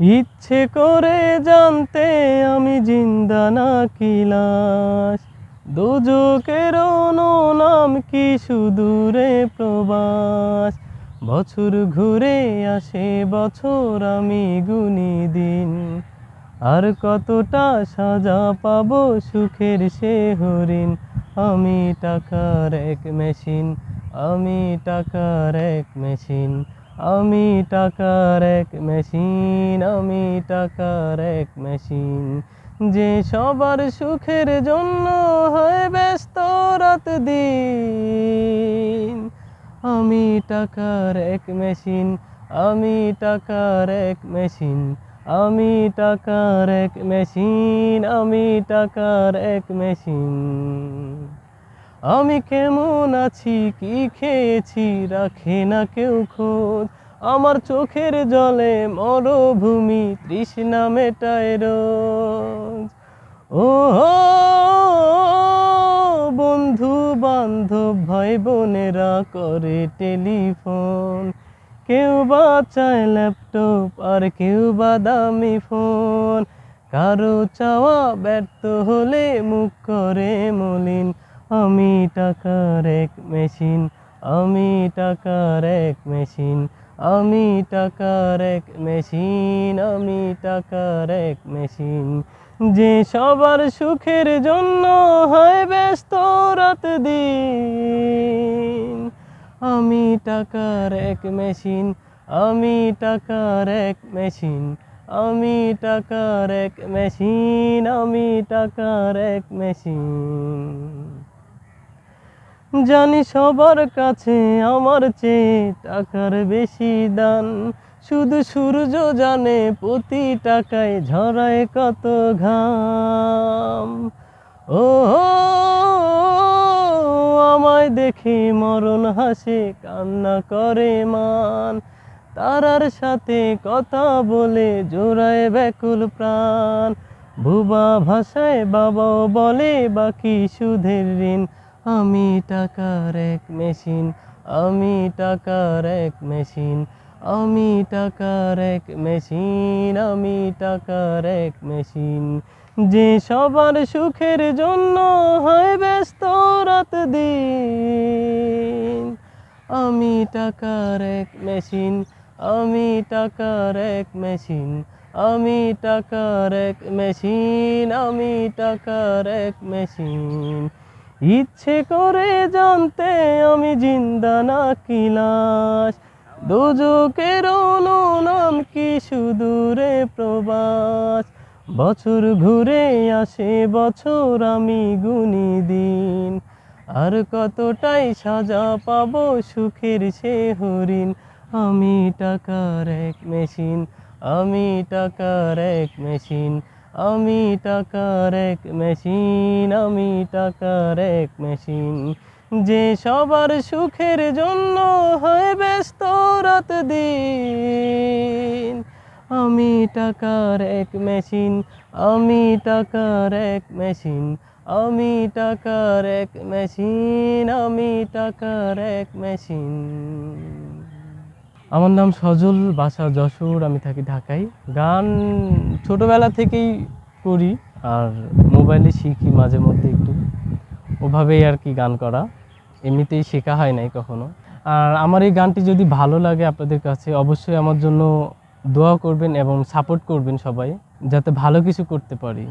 ইচ্ছে করে জানতে আমি জিন্দা না কি লাশ? দুজকের নাম কি সুদূরে প্রবাস? বছর ঘুরে আসে, বছর আমি গুনি দিন। আর কতটা সাজা পাব সুখের সে হরিণ? আমি টাকার এক মেশিন, আমি টাকার এক মেশিন। আমি টাকার এক মেশিন আমি টাকার এক মেশিন যে সবার সুখের জন্য হয় ব্যস্ত রাত দিন। আমি টাকার এক মেশিন আমি টাকার এক মেশিন আমি টাকার এক মেশিন আমি টাকার এক মেশিন আমি কেমন আছি, কি খেয়েছি, রাখে না কেউ খোঁজ। আমার চোখের জলে মরুভূমি, তৃষ্ণা মেটায় রোজ। ও বন্ধু বান্ধব, ভাই বোনেরা করে টেলিফোন। কেউ বা চায় ল্যাপটপ, আর কেউ বা দামি ফোন। কারও চাওয়া ব্যর্থ হলে মুখ করে মলিন। আমি টাকার এক মেশিন, আমি টাকার এক মেশিন, আমি টাকার এক মেশিন, আমি টাকার এক মেশিন। যে সবার সুখের জন্য হয় ব্যস্ত রাত দিন। আমি টাকার এক মেশিন, আমি টাকার এক মেশিন, আমি টাকার এক মেশিন, আমি টাকার এক মেশিন। জানি সবার কাছে আমার চেয়ে টাকার বেশি দান। শুধু সূর্য জানে প্রতি টাকায় ঝরায় কত ঘাম। ও আমায় দেখে মরণ হাসে, কান্না করে মান। তারার সাথে কথা বলে জোড়ায় ব্যাকুল প্রাণ। ভুবা ভাষায় বাবাও বলে, বাকি সুধের ঋণ আমি টাকার এক মেশিন, আমি টাকার এক মেশিন, আমি টাকার এক মেশিন, আমি টাকার এক মেশিন। যে সবার সুখের জন্য হয় ব্যস্ত রাত দিন। আমি টাকার এক মেশিন, আমি টাকার এক মেশিন, আমি টাকার এক মেশিন, আমি টাকার এক মেশিন। ইচ্ছে করে জানতে আমি জিন্দা না কি লাশ? দুজকের নাম কি সুদূরে প্রবাস? বছর ঘুরে আসে, বছর আমি গুনি দিন। আর কতটাই সাজা পাব সুখের সে হরিণ? আমি টাকার এক মেশিন, আমি টাকার এক মেশিন। আমি টাকার এক মেশিন আমি টাকার এক মেশিন যে সবার সুখের জন্য হয় ব্যস্ত রাত দিন। আমি টাকার এক মেশিন আমি টাকার এক মেশিন আমি টাকার এক মেশিন আমি টাকার এক মেশিন আমার নাম সজল বাসা যশোর, আমি থাকি ঢাকায়। গান ছোটবেলা থেকেই করি, আর মোবাইলে শিখি মাঝে মধ্যে একটু। ওভাবেই আর কি গান করা। এমনিতেই শেখা হয় নাই কখনো। আর আমার এই গানটি যদি ভালো লাগে আপনাদের কাছে, অবশ্যই আমার জন্য দোয়া করবেন এবং সাপোর্ট করবেন সবাই, যাতে ভালো কিছু করতে পারি।